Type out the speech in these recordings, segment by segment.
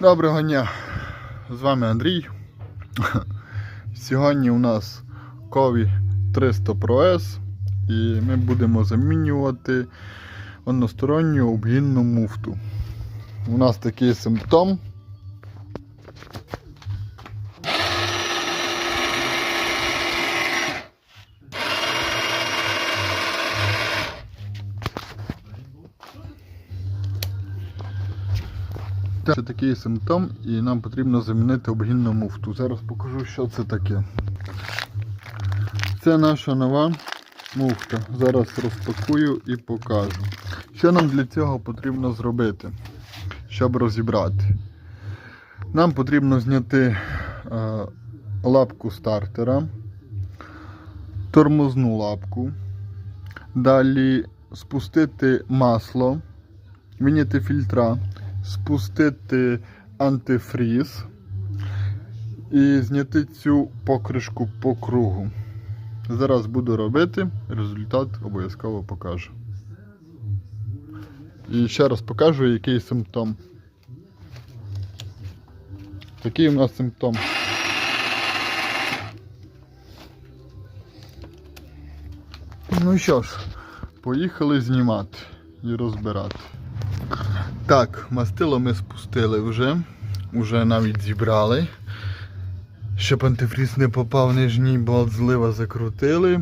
Доброго дня! З вами Андрій. Сьогодні у нас Кові 300 Pro S і ми будемо замінювати односторонню обгінну муфту. У нас такий симптом. Це такий симптом і нам потрібно замінити обгінну муфту. Зараз покажу, що це таке. Це наша нова муфта. Зараз розпакую і покажу. Що нам для цього потрібно зробити, щоб розібрати? Нам потрібно зняти е, лапку стартера, тормозну лапку, далі спустити масло, виняти фільтра спустити антифріз і зняти цю покришку по кругу. Зараз буду робити, результат обов'язково покажу. І ще раз покажу, який симптом. Такий у нас симптом. Ну що ж, поїхали знімати і розбирати. Так, мастило ми спустили вже. Уже навіть зібрали. Щоб антифріз не попав нижній болт злива закрутили.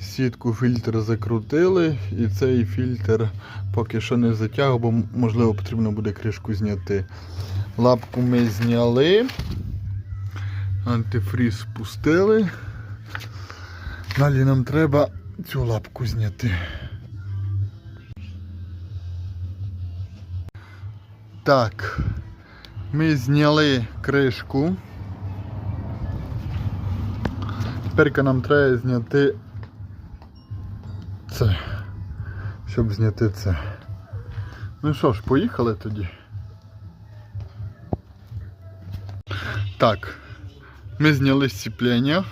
Сітку фільтр закрутили і цей фільтр поки що не затягав, бо можливо потрібно буде кришку зняти. Лапку ми зняли. Антифріз спустили. Далі нам треба цю лапку зняти. Так, ми зняли кришку. Тепер нам треба зняти це, щоб зняти це. Ну що ж, поїхали тоді. Так, ми зняли сцеплення.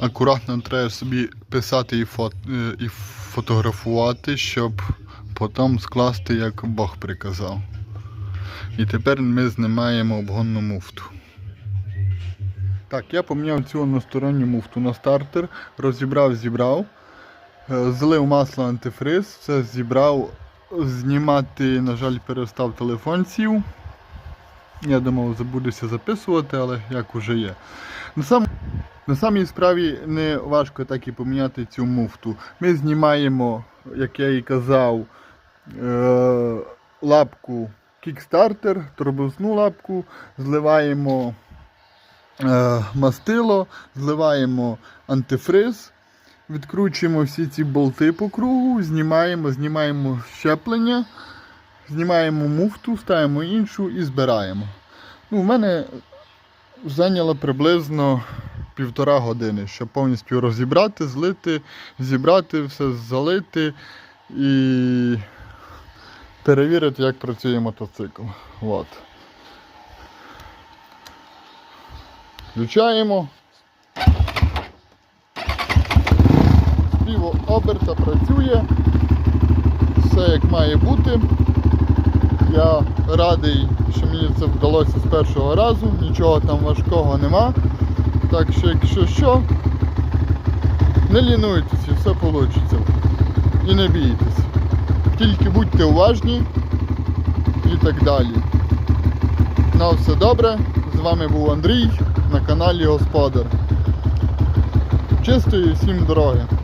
Акуратно треба собі писати і, фото, і фотографувати, щоб потім скласти, як Бог приказав. І тепер ми знімаємо обгонну муфту. Так, я поміняв цю односторонню муфту на стартер, розібрав, зібрав, е, злив масло антифриз, все зібрав. Знімати, на жаль, перестав телефон сів. Я думав, забудуся записувати, але як уже є. На, сам, на самій справі не важко так і поміняти цю муфту. Ми знімаємо, як я і казав, лапку Kickstarter, тормозну лапку, зливаємо е, мастило, зливаємо антифриз, відкручуємо всі ці болти по кругу, знімаємо, знімаємо щеплення, знімаємо муфту, ставимо іншу і збираємо. Ну, У мене зайняло приблизно півтора години, щоб повністю розібрати, злити, зібрати все, залити. І перевірити, як працює мотоцикл. От. Включаємо. Лівого оберта працює. Все як має бути. Я радий, що мені це вдалося з першого разу, нічого там важкого нема. Так що, якщо що, не лінуйтеся, все вийде. І не бійтесь. Тільки будьте уважні і так далі. На все добре. З вами був Андрій на каналі Господар. Чистої всім дороги.